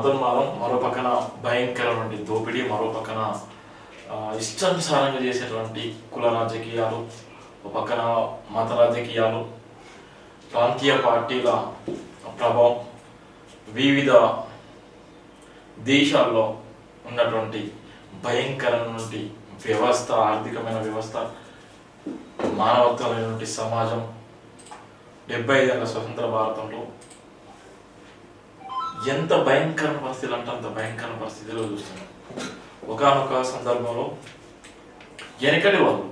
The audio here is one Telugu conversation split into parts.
మతోన్మాదం మరో పక్కన భయంకరమైన దోపిడీ మరో పక్కన ఇష్టానుసారంగా చేసేటువంటి కుల రాజకీయాలు ఒక పక్కన మత రాజకీయాలు ప్రాంతీయ పార్టీల ప్రభావం వివిధ దేశాల్లో ఉన్నటువంటి భయంకరమైనటువంటి వ్యవస్థ ఆర్థికమైన వ్యవస్థ మానవత్వమైనటువంటి సమాజం డెబ్బై ఐదేళ్ళ స్వతంత్ర భారతంలో ఎంత భయంకర పరిస్థితులు అంటే అంత భయంకర పరిస్థితిలో చూస్తున్నాం ఒకనొక సందర్భంలో వెనకటి వాళ్ళు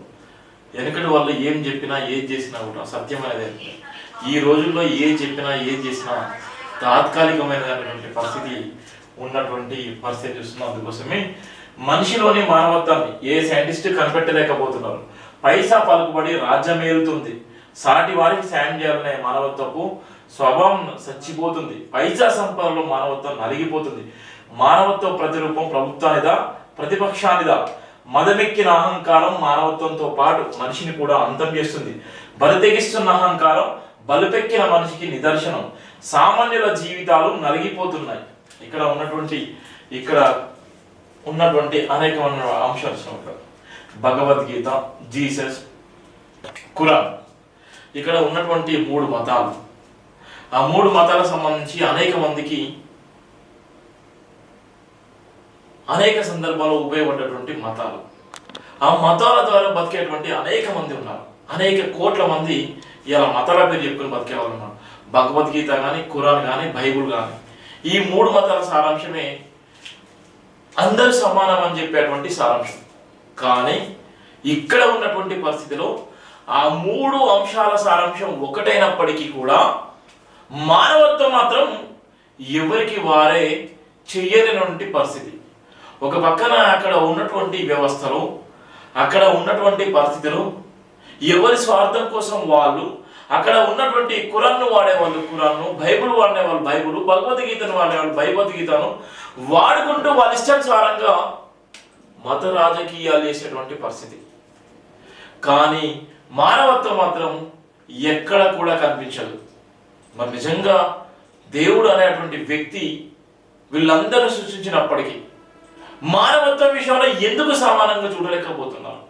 వెనకటి వాళ్ళు ఏం చెప్పినా ఏది చేసినా కూడా సత్యం అనేది ఈ రోజుల్లో ఏది చెప్పినా ఏది చేసినా తాత్కాలికమైనటువంటి పరిస్థితి ఉన్నటువంటి పరిస్థితి చూస్తున్నాం. అందుకోసమే మనిషిలోని మానవత్వాన్ని ఏ సైంటిస్ట్ కనిపెట్టలేకపోతున్నారు. పైసా పలుకుబడి రాజ్యం ఏలుతుంది. సాటి వారికి సాయం చేయాలనే మానవత్వపు స్వభావం చచ్చిపోతుంది పైసా సంపదలో మానవత్వం నలిగిపోతుంది. మానవత్వ ప్రతిరూపం ప్రభుత్వానిదా? ప్రతిపక్షానిదా? మదమెక్కిన అహంకారం మానవత్వంతో పాటు మనిషిని కూడా అంతం చేస్తుంది. బలితెగిస్తున్న అహంకారం బలుపెక్కిన మనిషికి నిదర్శనం. సామాన్యుల జీవితాలు నలిగిపోతున్నాయి. ఇక్కడ ఉన్నటువంటి ఇక్కడ ఉన్నటువంటి అనేకమైన అంశాలు భగవద్గీత జీసస్ కురాన్ ఇక్కడ ఉన్నటువంటి మూడు మతాలు. ఆ మూడు మతాలకు సంబంధించి అనేక మందికి అనేక సందర్భాల్లో ఉపయోగపడేటువంటి మతాలు. ఆ మతాల ద్వారా బతికేటువంటి అనేక మంది ఉన్నారు. అనేక కోట్ల మంది ఇలా మతాల పేరు చెప్పుకుని బతికే వాళ్ళు ఉన్నారు. భగవద్గీత కానీ ఖురాన్ కానీ బైబుల్ కానీ ఈ మూడు మతాల సారాంశమే అందరూ సమానం అని చెప్పేటువంటి సారాంశం. కానీ ఇక్కడ ఉన్నటువంటి పరిస్థితిలో ఆ మూడు అంశాల సారాంశం ఒకటైనప్పటికీ కూడా మానవత్వం మాత్రం ఎవరికి వారే చెయ్యలేనటువంటి పరిస్థితి. ఒక పక్కన అక్కడ ఉన్నటువంటి వ్యవస్థలు అక్కడ ఉన్నటువంటి పరిస్థితులు ఎవరి స్వార్థం కోసం వాళ్ళు అక్కడ ఉన్నటువంటి కురాన్ను వాడేవాళ్ళు కురాన్ను బైబుల్ వాడేవాళ్ళు బైబుల్ భగవద్గీతను వాడేవాళ్ళు భగవద్గీతను వాడుకుంటూ వాళ్ళ ఇష్టానుసారంగా మత రాజకీయాలు చేసేటువంటి పరిస్థితి. కానీ మానవత్వం మాత్రం ఎక్కడ కూడా కనిపించదు. మరి నిజంగా దేవుడు అనేటువంటి వ్యక్తి వీళ్ళందరూ సృష్టించినప్పటికీ మానవత్వం విషయంలో ఎందుకు సమానంగా చూడలేకపోతున్నారు?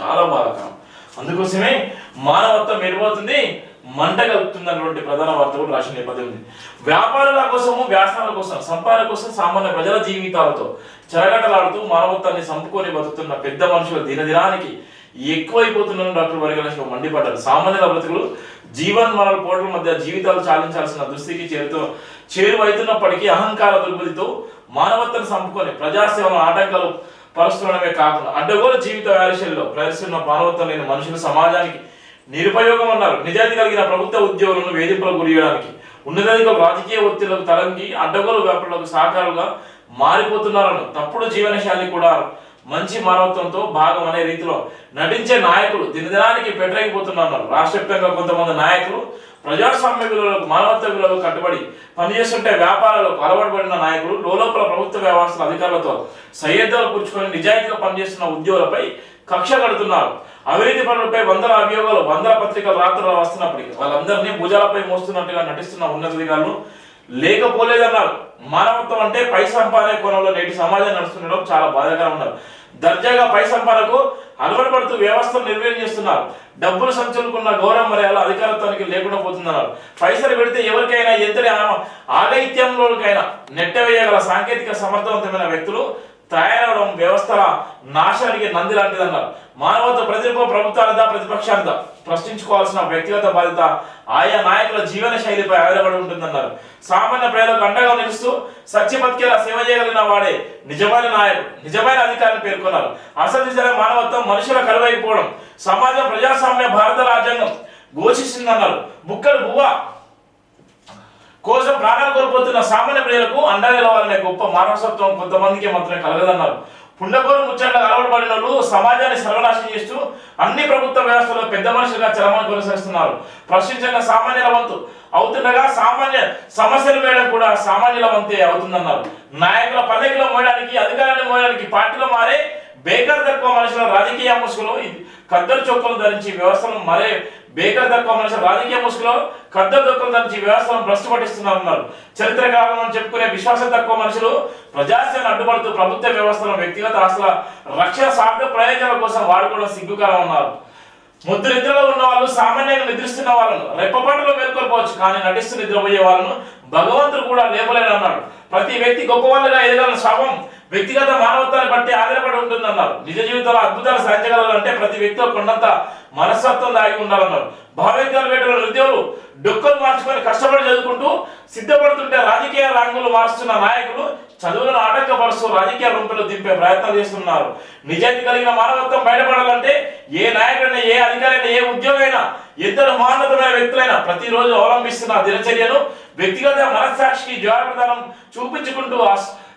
చాలా బాధాకరం. అందుకోసమే మానవత్వం ఎడిపోతుంది మంట కలుపుతుంది అన్నటువంటి ప్రధాన వార్త కూడా రాసిన నేపథ్యం ఉంది. వ్యాపారాల కోసము వ్యాసాల కోసం సంపాదన కోసం సామాన్య ప్రజల జీవితాలతో చెరగటలాడుతూ మానవత్వాన్ని సంపుకొని బతుకుతున్న పెద్ద మనుషుల దినదినానికి ఎక్కువైపోతున్నారని డాక్టర్ వర్గలక్ష్మి మండిపడ్డారు. సామాన్యుల బ్రతుకులు జీవన్ మరల పోటల మధ్య జీవితాలు చాలించాల్సిన దుస్థితికి చేరుతూ చేరువైతున్నప్పటికీ అహంకార దుర్బుద్ధితో మానవత్వాన్ని సంపుకొని ప్రజాసేవలను ఆటంకాలు పరుస్తుండడమే కాకుండా అడ్డగోలు జీవిత వ్యాలశైలిలో ప్రదర్శిస్తున్న మానవత్వం లేని మనుషులు సమాజానికి నిరుపయోగం అన్నారు. నిజాయితీ కలిగిన ప్రభుత్వ ఉద్యోగులను వేధింపులకు గురి చేయడానికి ఉన్నతాధికారులు రాజకీయ ఒత్తిళ్ళకు తలంగి అడ్డగోలు వ్యాపారులకు సహకారులుగా మారిపోతున్నారని తప్పుడు జీవనశైలి కూడా మంచి మానవత్వంతో భాగం అనే రీతిలో నటించే నాయకులు దినదినానికి పెట్టలేకపోతున్నారు రాష్ట్ర వ్యాప్తంగా కొంతమంది నాయకులు ప్రజాస్వామ్య విలువలకు మానవత్వ విలువలకు కట్టుబడి పనిచేస్తుంటే వ్యాపారాలకు అలవాటుపడిన నాయకులు లోపల ప్రభుత్వ వ్యవస్థల అధికారులతో సయ్యద్దాలు పుచ్చుకొని నిజాయితీగా పనిచేస్తున్న ఉద్యోగులపై కక్ష కడుతున్నారు. అవినీతి పనులపై వందల అభియోగాలు వందల పత్రికలు రాత్రులు వస్తున్నప్పటికీ వాళ్ళందరినీ భుజాలపై మోస్తున్నట్టుగా నటిస్తున్న ఉన్నతాధికారులు లేకపోలేదన్నారు. మానవత్వం అంటే పై సంపాదన కోణంలో నేటి సమాజం నడుస్తుండడం చాలా బాధాకరం ఉన్నారు దర్జాగా పై సంపాదనకు అలవాటు పడుతూ వ్యవస్థను నిర్వీర్యం డబ్బులు సంచులుకున్న గౌరవం మర్యాద అధికారత్వానికి లేకుండా పోతున్నారు పైసలు పెడితే ఎవరికైనా ఎంతటి ఆగైత్యంలోకైనా నెట్టవేయగల సాంకేతిక సమర్థవంతమైన వ్యక్తులు తయారవడం వ్యవస్థల నాశానికి నంది లాంటిదన్నారు. మానవత్వ ప్రతిభ ప్రభుత్వాలదా ప్రతిపక్షాలదా ప్రశ్నించుకోవాల్సిన వ్యక్తిగత బాధ్యత ఆయా నాయకుల జీవన శైలిపై ఆధారపడి ఉంటుందన్నారు. సామాన్య ప్రజలకు అండగా నిలుస్తూ సత్య బతికేలా సేవ చేయగలిగిన వాడే నిజమైన నాయకుడు నిజమైన అధికారిని పేర్కొన్నారు. అసలు జన మానవత్వం మనుషుల కరువైపోవడం సమాజం ప్రజాస్వామ్య భారత రాజ్యాంగం ఘోషిస్తుందన్నారు. బుక్కలు బువ్వ కోసం ప్రాణాలు కోల్పోతున్న సామాన్య ప్రజలకు అండగా నిలవాలనే గొప్ప మానవసత్వం కొంతమందికి మాత్రమే కలగదన్నారు. పుండకోరు ముచ్చట్లకు అలవాటు పడిన వాళ్ళు సమాజాన్ని సర్వనాశనం చేస్తూ అన్ని ప్రభుత్వ వ్యవస్థలో పెద్ద మనుషులుగా చలమని కొనసాగిస్తున్నారు. ప్రశ్నించిన సామాన్యుల వంతు అవుతుండగా సామాన్య సమస్యలు వేయడం కూడా సామాన్యుల వంతే అవుతుందన్నారు. నాయకుల పల్లెకిలో మోయడానికి అధికారాన్ని మోయడానికి పార్టీలో మారే బేకర్ తక్కువ మనుషుల రాజకీయ ముసుగులో కద్దరు చొక్కలు ధరించి వ్యవస్థను మరే బేకర్ తక్కువ మనుషులు రాజకీయ ముసుగులో కద్దరు చొక్కలు దంచి వ్యవస్థను భ్రష్టు పట్టిస్తున్నారన్నారు చరిత్ర చెప్పుకునే విశ్వాసం తక్కువ మనుషులు ప్రజాస్వామ్యం అడ్డుపడుతూ ప్రభుత్వ వ్యవస్థలను వ్యక్తిగత ఆస్తుల రక్షణ సార్థ ప్రయోజనాల కోసం వాడుకోవడం సిగ్గుకరం ఉన్నారు. ముద్దు నిద్రలో ఉన్న వాళ్ళు సామాన్యంగా నిద్రిస్తున్న వాళ్ళను రెప్పపాటలో మేల్కొల్పోవచ్చు కానీ నటిస్తూ నిద్రపోయే వాళ్ళను భగవంతుడు కూడా లేపలేడు అన్నాడు ప్రతి వ్యక్తి గొప్ప వాళ్ళుగా ఎదగల స్వాభం వ్యక్తిగత మానవత్వాన్ని బట్టి ఆధారపడి ఉంటుందన్నారు. నిజ జీవితంలో అద్భుతాలు సాధించగలరంటే ప్రతి వ్యక్తిలో కొండంత మనస్తత్వం దాగి ఉండాలన్నారు. భావేద్యాల వేటలో నిరుద్యోగులు డొక్కలు మార్చుకొని కష్టపడి చదువుకుంటూ సిద్ధపడుతుంటే రాజకీయ రంగులు మారుస్తున్న నాయకులు చదువులను ఆటంకపరుస్తూ రాజకీయ రూపంలో దింపే ప్రయత్నం చేస్తున్నారు. నిజాయితీ కలిగిన మానవత్వం బయటపడాలంటే ఏ నాయకుడైనా ఏ అధికారైనా ఏ ఉద్యోగైనా ఇద్దరు మహోన్నతమైన వ్యక్తులైనా ప్రతిరోజు అవలంబిస్తున్న దినచర్యను వ్యక్తిగత మనస్సాక్షికి జవాబుదారం చూపించుకుంటూ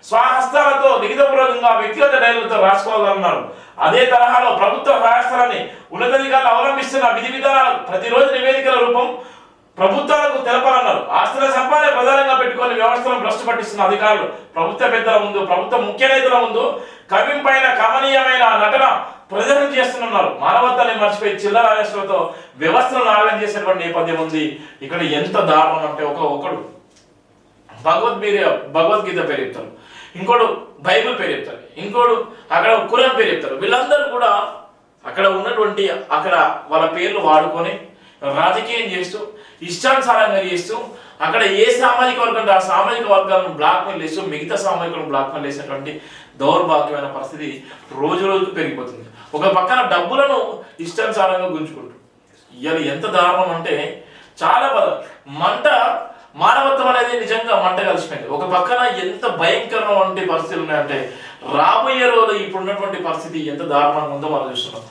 స్వహస్తాలతో లిఖితపూర్వకంగా వ్యక్తిగత డైరీలతో రాసుకోవాలన్నారు. అదే తరహాలో ప్రభుత్వ వ్యవస్థలని ఉన్నతాధికారులు అవలంబిస్తున్న విధి విధానాలు ప్రతిరోజు నివేదికల రూపం ప్రభుత్వాలకు తెలపాలన్నారు. ఆస్తుల సంపాదన ప్రధానంగా పెట్టుకొని వ్యవస్థలను భ్రష్టు పట్టిస్తున్న అధికారులు ప్రభుత్వ పెద్దల ముందు ప్రభుత్వ ముఖ్య నేతల ముందు కవింపైన కమనీయమైన నటన ప్రదర్శన చేస్తున్నారు. మానవత్వాన్ని మర్చిపోయి చిల్లర రాజేశ్వరతో వ్యవస్థలను ఆగం చేసేటువంటి నేపథ్యం ఉంది. ఇక్కడ ఎంత దారుణం అంటే ఒక ఒకడు భగవద్గీత భగవద్గీత పేరు చెప్తారు. ఇంకోడు బైబిల్ పేరు చెప్తారు. ఇంకోడు అక్కడ కురాన్ పేరు చెప్తారు. వీళ్ళందరూ కూడా అక్కడ ఉన్నటువంటి అక్కడ వాళ్ళ పేర్లు వాడుకొని రాజకీయం చేస్తూ ఇష్టానుసారంగా చేస్తూ అక్కడ ఏ సామాజిక వర్గం ఆ సామాజిక వర్గాలను బ్లాక్మెయిల్ చేస్తూ మిగతా సామాజికలను బ్లాక్మెయిల్ చేసినటువంటి దౌర్భాగ్యమైన పరిస్థితి రోజు రోజుకు పెరిగిపోతుంది. ఒక పక్కన డబ్బులను ఇష్టానుసారంగా గుంజుకుంటూ. ఇవాళ ఎంత దారుణం అంటే చాలా బాధ. మంట మానవత్వం అనేది నిజంగా మంట కలిసిపోయింది. ఒక పక్కన ఎంత భయంకరమైన పరిస్థితులు ఉన్నాయంటే రాబోయే రోజు ఇప్పుడున్నటువంటి పరిస్థితి ఎంత దారుణంగా ఉందో మనం చూస్తున్నాం.